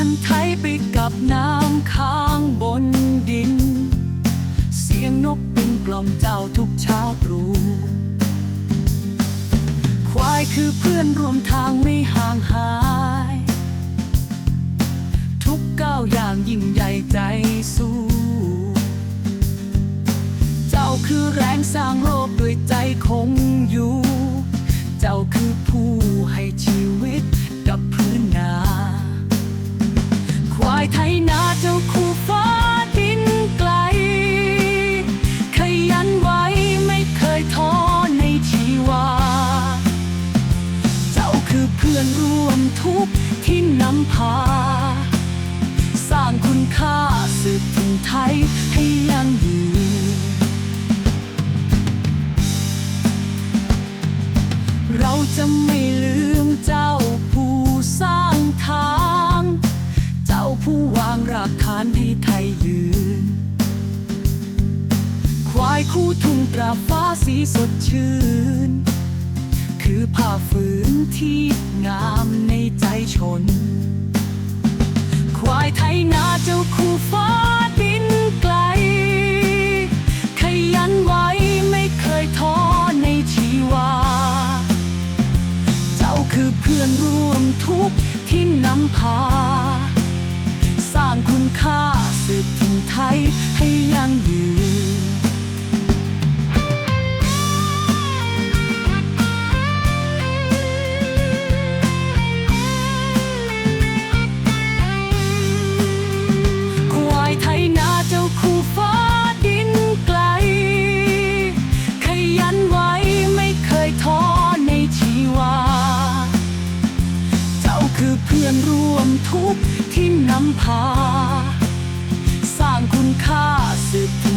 คันไทยไปกับน้ำค้างบนดิน เสียงนกเป็นกล่อมเจ้าทุกเช้าตรู่ควายคือเพื่อนร่วมทางไม่ห่างหาย ทุกก้าวอย่างยิ่งใหญ่ใจสู้ เจ้าคือแรงสร้างโลกด้วยใจคงอยู่ เจ้าคือ ทุกข์ที่นำพา สร้างคุณค่าสืบถึงไทยให้ยั่งยืนเราจะไม่ลืมเจ้าผู้สร้างทาง เจ้าผู้วางรากฐานให้ไทยยืน ควายคู่ทุ่งตราฟ้าสีสดชื่น คือผ้าฝืนที่งามน ชน ควายไทยนาเจ้าคู่ฟ้าดินไกล ขยันไว้ไม่เคยท้อในชีวา เจ้าคือเพื่อนร่วมทุกข์ที่นำพา สร้างคุณค่าสืบถึงไทยให้ยั่งยืน พื่อนร่วมทุกข์ที่นำพา สร้างคุณค่าสืบ